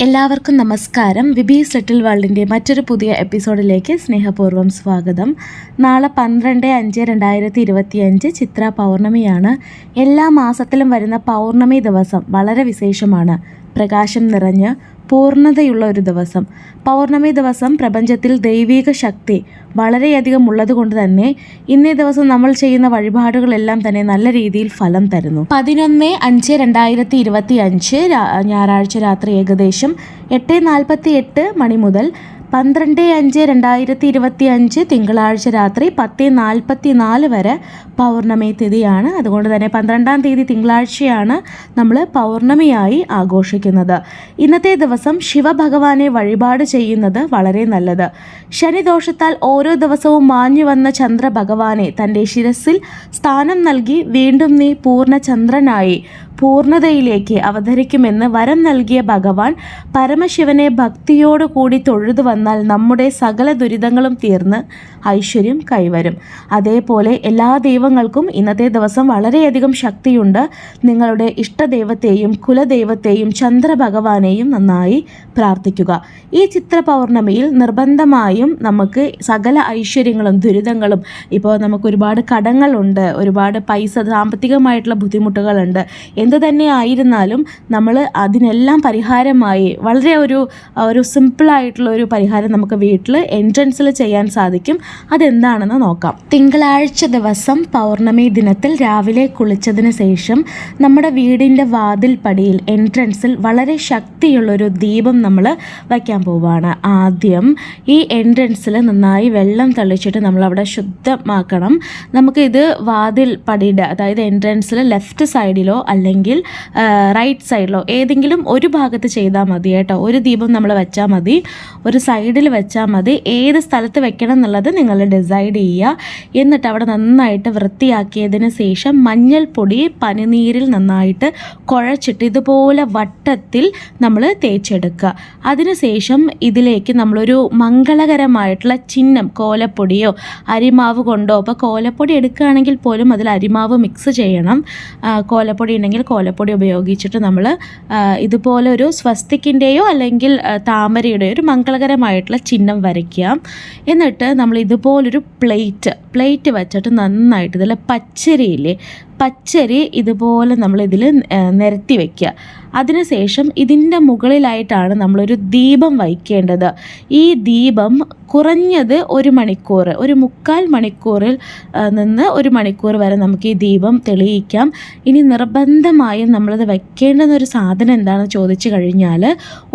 എല്ലാവർക്കും നമസ്കാരം. വിബി ലിറ്റിൽ വേൾഡിന്റെ മറ്റൊരു പുതിയ എപ്പിസോഡിലേക്ക് സ്നേഹപൂർവം സ്വാഗതം. നാളെ പന്ത്രണ്ട് അഞ്ച് രണ്ടായിരത്തി ഇരുപത്തിയഞ്ച് ചിത്ര പൗർണമിയാണ്. എല്ലാ മാസത്തിലും വരുന്ന പൗർണമി ദിവസം വളരെ വിശേഷമാണ്. പ്രകാശം നിറഞ്ഞ് പൂർണതയുള്ള ഒരു ദിവസം. പൗർണമി ദിവസം പ്രപഞ്ചത്തിൽ ദൈവിക ശക്തി വളരെയധികം ഉള്ളതുകൊണ്ട് തന്നെ ഇന്നേ ദിവസം നമ്മൾ ചെയ്യുന്ന വഴിപാടുകളെല്ലാം തന്നെ നല്ല രീതിയിൽ ഫലം തരുന്നു. പതിനൊന്ന് അഞ്ച് രണ്ടായിരത്തി ഇരുപത്തി അഞ്ച് ഞായറാഴ്ച രാത്രി ഏകദേശം എട്ട് നാൽപ്പത്തി എട്ട് മണി മുതൽ പന്ത്രണ്ട് അഞ്ച് രണ്ടായിരത്തി ഇരുപത്തി അഞ്ച് തിങ്കളാഴ്ച രാത്രി പത്ത് നാൽപ്പത്തി നാല് വരെ പൗർണമി തിഥിയാണ്. അതുകൊണ്ട് തന്നെ പന്ത്രണ്ടാം തീയതി തിങ്കളാഴ്ചയാണ് നമ്മൾ പൗർണമിയായി ആഘോഷിക്കുന്നത്. ഇന്നത്തെ ദിവസം ശിവഭഗവാനെ വഴിപാട് ചെയ്യുന്നത് വളരെ നല്ലത്. ശനിദോഷത്താൽ ഓരോ ദിവസവും മാഞ്ഞു വന്ന ചന്ദ്രഭഗവാനെ തന്റെ ശിരസിൽ സ്ഥാനം നൽകി വീണ്ടും നീ പൂർണചന്ദ്രനായി പൂർണതയിലേക്ക് അവതരിക്കുമെന്ന് വരം നൽകിയ ഭഗവാൻ പരമശിവനെ ഭക്തിയോടുകൂടി തൊഴുതു വന്നാൽ നമ്മുടെ സകല ദുരിതങ്ങളും തീർന്ന് ഐശ്വര്യം കൈവരും. അതേപോലെ എല്ലാ ദൈവങ്ങൾക്കും ഇന്നത്തെ ദിവസം വളരെയധികം ശക്തിയുണ്ട്. നിങ്ങളുടെ ഇഷ്ടദൈവത്തെയും കുലദൈവത്തെയും ചന്ദ്രഭഗവാനെയും നന്നായി പ്രാർത്ഥിക്കുക. ഈ ചിത്ര പൗർണമിയിൽ നിർബന്ധമായും നമുക്ക് സകല ഐശ്വര്യങ്ങളും ദുരിതങ്ങളും ഇപ്പോൾ നമുക്ക് ഒരുപാട് കടങ്ങളുണ്ട് ഒരുപാട് പൈസ സാമ്പത്തികമായിട്ടുള്ള ബുദ്ധിമുട്ടുകളുണ്ട്. എന്തു തന്നെ ആയിരുന്നാലും നമ്മൾ അതിനെല്ലാം പരിഹാരമായി വളരെ ഒരു ഒരു സിമ്പിളായിട്ടുള്ള ഒരു പരിഹാരം നമുക്ക് വീട്ടിൽ എൻട്രൻസിൽ ചെയ്യാൻ സാധിക്കും. അതെന്താണെന്ന് നോക്കാം. തിങ്കളാഴ്ച ദിവസം പൗർണമി ദിനത്തിൽ രാവിലെ കുളിച്ചതിന് ശേഷം നമ്മുടെ വീടിന്റെ വാതിൽ പടിയിൽ എൻട്രൻസിൽ വളരെ ശക്തിയുള്ളൊരു ദീപം നമ്മൾ വയ്ക്കാൻ പോവുകയാണ്. ആദ്യം ഈ എൻട്രൻസിൽ നന്നായി വെള്ളം തളിച്ചിട്ട് നമ്മളവിടെ ശുദ്ധമാക്കണം. നമുക്കിത് വാതിൽ പടിയുടെ അതായത് എൻട്രൻസിൽ ലെഫ്റ്റ് സൈഡിലോ അല്ലെങ്കിൽ റൈറ്റ് സൈഡിലോ ഏതെങ്കിലും ഒരു ഭാഗത്ത് ചെയ്താൽ മതി കേട്ടോ. ഒരു ദീപം നമ്മൾ വെച്ചാൽ മതി. ഒരു സൈഡിൽ വെച്ചാൽ മതി. ഏത് സ്ഥലത്ത് വെക്കണം എന്നുള്ളത് നിങ്ങൾ ഡിസൈഡ് ചെയ്യുക. എന്നിട്ട് അവിടെ നന്നായിട്ട് വൃത്തിയാക്കിയതിന് ശേഷം മഞ്ഞൾപ്പൊടി പനിനീരിൽ നന്നായിട്ട് കുഴച്ചിട്ട് ഇതുപോലെ വട്ടത്തിൽ നമ്മൾ തേച്ചെടുക്കുക. അതിനുശേഷം ഇതിലേക്ക് നമ്മളൊരു മംഗളകരമായിട്ടുള്ള ചിഹ്നം കോലപ്പൊടിയോ അരിമാവ് കൊണ്ടോ അപ്പോൾ കോലപ്പൊടി എടുക്കുകയാണെങ്കിൽ പോലും അതിൽ അരിമാവ് മിക്സ് ചെയ്യണം. കോലപ്പൊടി ഉണ്ടെങ്കിൽ കോലപ്പൊടി ഉപയോഗിച്ചിട്ട് നമ്മൾ ഇതുപോലെ ഒരു സ്വസ്തിക്കിന്റെയോ അല്ലെങ്കിൽ താമരയുടെയോ ഒരു മംഗളകരമായിട്ടുള്ള ചിഹ്നം വരയ്ക്കുക എന്നിട്ട് നമ്മൾ ഇതുപോലൊരു പ്ലേറ്റ് പ്ലേറ്റ് വെച്ചിട്ട് നന്നായിട്ട് ഇതിൽ പച്ചരിയില്ലേ പച്ചരി ഇതുപോലെ നമ്മൾ ഇതിൽ നിരത്തി വയ്ക്കുക അതിനുശേഷം ഇതിന്റെ മുകളിലായിട്ടാണ് നമ്മളൊരു ദീപം വയ്ക്കേണ്ടത്. ഈ ദീപം കുറഞ്ഞത് ഒരു മണിക്കൂർ ഒരു മുക്കാൽ മണിക്കൂറിൽ നിന്ന് ഒരു മണിക്കൂർ വരെ നമുക്ക് ഈ ദീപം തെളിയിക്കാം. ഇനി നിർബന്ധമായും നമ്മളത് വയ്ക്കേണ്ടുന്ന ഒരു സാധനം എന്താണെന്ന് ചോദിച്ചു കഴിഞ്ഞാൽ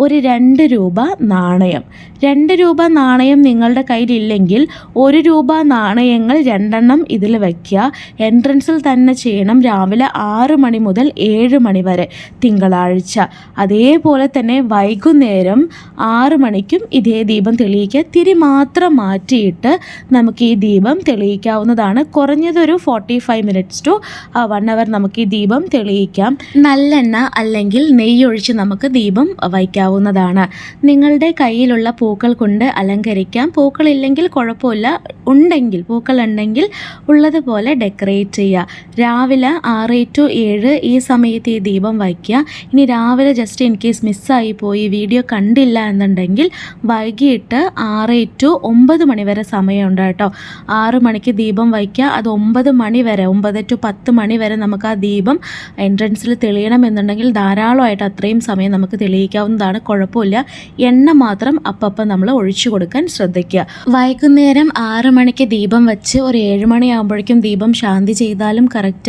ഒരു രണ്ട് രൂപ നാണയം. രണ്ട് രൂപ നാണയം നിങ്ങളുടെ കയ്യിലില്ലെങ്കിൽ ഒരു രൂപ നാണയങ്ങൾ രണ്ടെണ്ണം ഇതിൽ വയ്ക്കുക. എൻട്രൻസിൽ തന്നെ ചെയ്യണം രാവിലെ ആറ് മണി മുതൽ ഏഴ് മണി വരെ തിങ്കളാഴ്ച. അതേപോലെ തന്നെ വൈകുന്നേരം ആറ് മണിക്കും ഇതേ ദീപം തെളിയിക്കുക. തിരി മാത്രം മാറ്റിയിട്ട് നമുക്ക് ഈ ദീപം തെളിയിക്കാവുന്നതാണ്. കുറഞ്ഞതൊരു forty five minutes to one hour നമുക്ക് ഈ ദീപം തെളിയിക്കാം. നല്ലെണ്ണ അല്ലെങ്കിൽ നെയ്യൊഴിച്ച് നമുക്ക് ദീപം വയ്ക്കാവുന്നതാണ്. നിങ്ങളുടെ കയ്യിലുള്ള പൂക്കൾ കൊണ്ട് അലങ്കരിക്കാം. പൂക്കളില്ലെങ്കിൽ കുഴപ്പമില്ല. ഉണ്ടെങ്കിൽ പൂക്കൾ ഉണ്ടെങ്കിൽ ഉള്ളതുപോലെ ഡെക്കറേറ്റ് ചെയ്യുക. രാവിലെ ആറ് ടു ഏഴ് ഈ സമയത്ത് ഈ ദീപം വയ്ക്കുക. ഇനി രാവിലെ ജസ്റ്റ് ഇൻ കേസ് മിസ്സായി പോയി വീഡിയോ കണ്ടില്ല എന്നുണ്ടെങ്കിൽ വൈകിട്ട് ആറ് ടു ഒമ്പത് മണി വരെ സമയമുണ്ട് കേട്ടോ. ആറ് മണിക്ക് ദീപം വയ്ക്കുക. അത് ഒമ്പത് മണി വരെ ഒമ്പത് ടു പത്ത് മണി വരെ നമുക്ക് ആ ദീപം എൻട്രൻസിൽ തെളിയണം എന്നുണ്ടെങ്കിൽ ധാരാളമായിട്ട് അത്രയും സമയം നമുക്ക് തെളിയിക്കാവുന്നതാണ്. കുഴപ്പമില്ല. എണ്ണ മാത്രം അപ്പം നമ്മൾ ഒഴിച്ചു കൊടുക്കാൻ ശ്രദ്ധിക്കുക. വൈകുന്നേരം ആറ് മണിക്ക് ദീപം വെച്ച് ഒരു ഏഴ് മണിയാകുമ്പോഴേക്കും ദീപം ശാന്തി ചെയ്താലും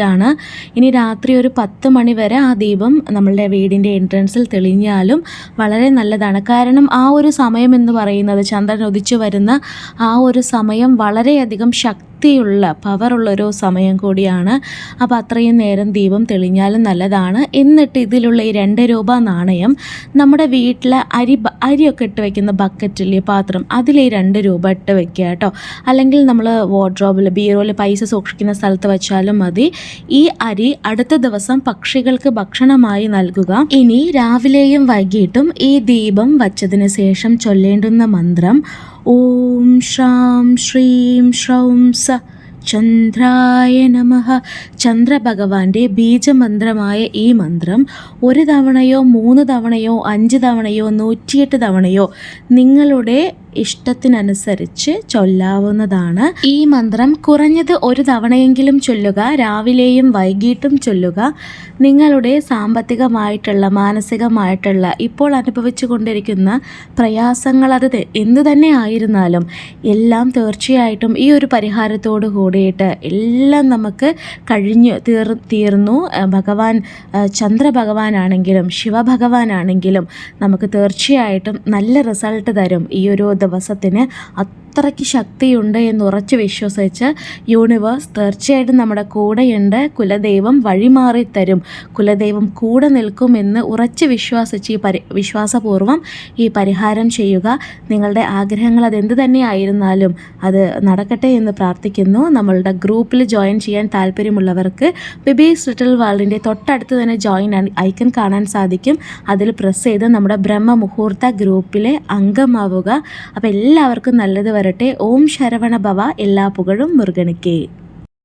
കറക്റ്റാണ് ഇനി രാത്രി ഒരു പത്ത് മണി വരെ ആ ദീപം നമ്മളുടെ വീടിന്റെ എൻട്രൻസിൽ തെളിഞ്ഞാലും വളരെ നല്ലതാണ്. കാരണം ആ ഒരു സമയം എന്ന് പറയുന്നത് ചന്ദ്രൻ ഉദിച്ചു വരുന്ന ആ ഒരു സമയം വളരെയധികം ശക്തി ശക്തിയുള്ള പവറുള്ളൊരു സമയം കൂടിയാണ്. അപ്പോൾ അത്രയും നേരം ദീപം തെളിഞ്ഞാലും നല്ലതാണ്. എന്നിട്ട് ഇതിലുള്ള ഈ രണ്ട് രൂപ നാണയം നമ്മുടെ വീട്ടിലെ അരി അരിയൊക്കെ ഇട്ട് വെക്കുന്ന ബക്കറ്റിലെ പാത്രം അതിൽ ഈ രണ്ട് രൂപ ഇട്ട് വെക്കുക കേട്ടോ. അല്ലെങ്കിൽ നമ്മൾ വാർഡ്രോബിൽ ബീറോയിൽ പൈസ സൂക്ഷിക്കുന്ന സ്ഥലത്ത് വെച്ചാലും മതി. ഈ അരി അടുത്ത ദിവസം പക്ഷികൾക്ക് ഭക്ഷണമായി നൽകുക. ഇനി രാവിലെയും വൈകിട്ടും ഈ ദീപം വച്ചതിന് ശേഷം ചൊല്ലേണ്ടുന്ന മന്ത്രം ഓം ശ്രാം ശ്രീം ശ്രൗം സ ചന്ദ്രായ നമ. ചന്ദ്രഭഗവാന്റെ ബീജമന്ത്രമായ ഈ മന്ത്രം ഒരു തവണയോ മൂന്ന് തവണയോ അഞ്ച് തവണയോ നൂറ്റിയെട്ട് തവണയോ നിങ്ങളുടെ ഇഷ്ടത്തിനനുസരിച്ച് ചൊല്ലാവുന്നതാണ്. ഈ മന്ത്രം കുറഞ്ഞത് ഒരു തവണയെങ്കിലും ചൊല്ലുക രാവിലെയും വൈകിട്ടും ചൊല്ലുക. നിങ്ങളുടെ സാമ്പത്തികമായിട്ടുള്ള മാനസികമായിട്ടുള്ള ഇപ്പോൾ അനുഭവിച്ചു കൊണ്ടിരിക്കുന്ന പ്രയാസങ്ങൾ അത് എന്തു തന്നെ ആയിരുന്നാലും എല്ലാം തീർച്ചയായിട്ടും ഈ ഒരു പരിഹാരത്തോട് കൂടിയിട്ട് എല്ലാം നമുക്ക് കഴിഞ്ഞു തീർ തീർന്നു. ഭഗവാൻ ചന്ദ്രഭഗവാനാണെങ്കിലും ശിവഭഗവാനാണെങ്കിലും നമുക്ക് തീർച്ചയായിട്ടും നല്ല റിസൾട്ട് തരും ഈ ഒരു ദിവസത്തിന് അത്രയ്ക്ക് ശക്തിയുണ്ട് എന്ന് ഉറച്ച് വിശ്വസിച്ച് യൂണിവേഴ്സ് തീർച്ചയായിട്ടും നമ്മുടെ കൂടെയുണ്ട്. കുലദൈവം വഴിമാറി തരും. കുലദൈവം കൂടെ നിൽക്കുമെന്ന് ഉറച്ച് വിശ്വസിച്ച് ഈ പരി വിശ്വാസപൂർവം ഈ പരിഹാരം ചെയ്യുക. നിങ്ങളുടെ ആഗ്രഹങ്ങൾ അതെന്ത് തന്നെ ആയിരുന്നാലും അത് നടക്കട്ടെ എന്ന് പ്രാർത്ഥിക്കുന്നു. നമ്മളുടെ ഗ്രൂപ്പിൽ ജോയിൻ ചെയ്യാൻ താല്പര്യമുള്ളവർക്ക് ബിബീസ് ലിറ്റിൽ വേൾഡിന്റെ തൊട്ടടുത്ത് തന്നെ ജോയിൻ ഐക്കൺ കാണാൻ സാധിക്കും. അതിൽ പ്രസ് ചെയ്ത് നമ്മുടെ ബ്രഹ്മ മുഹൂർത്ത ഗ്രൂപ്പിലെ അംഗമാവുക. അപ്പോൾ എല്ലാവർക്കും നല്ലത് വരട്ടെ. ഓം ശരവണ ഭവ. എല്ലാ പുകഴും മുരുകനുക്കേ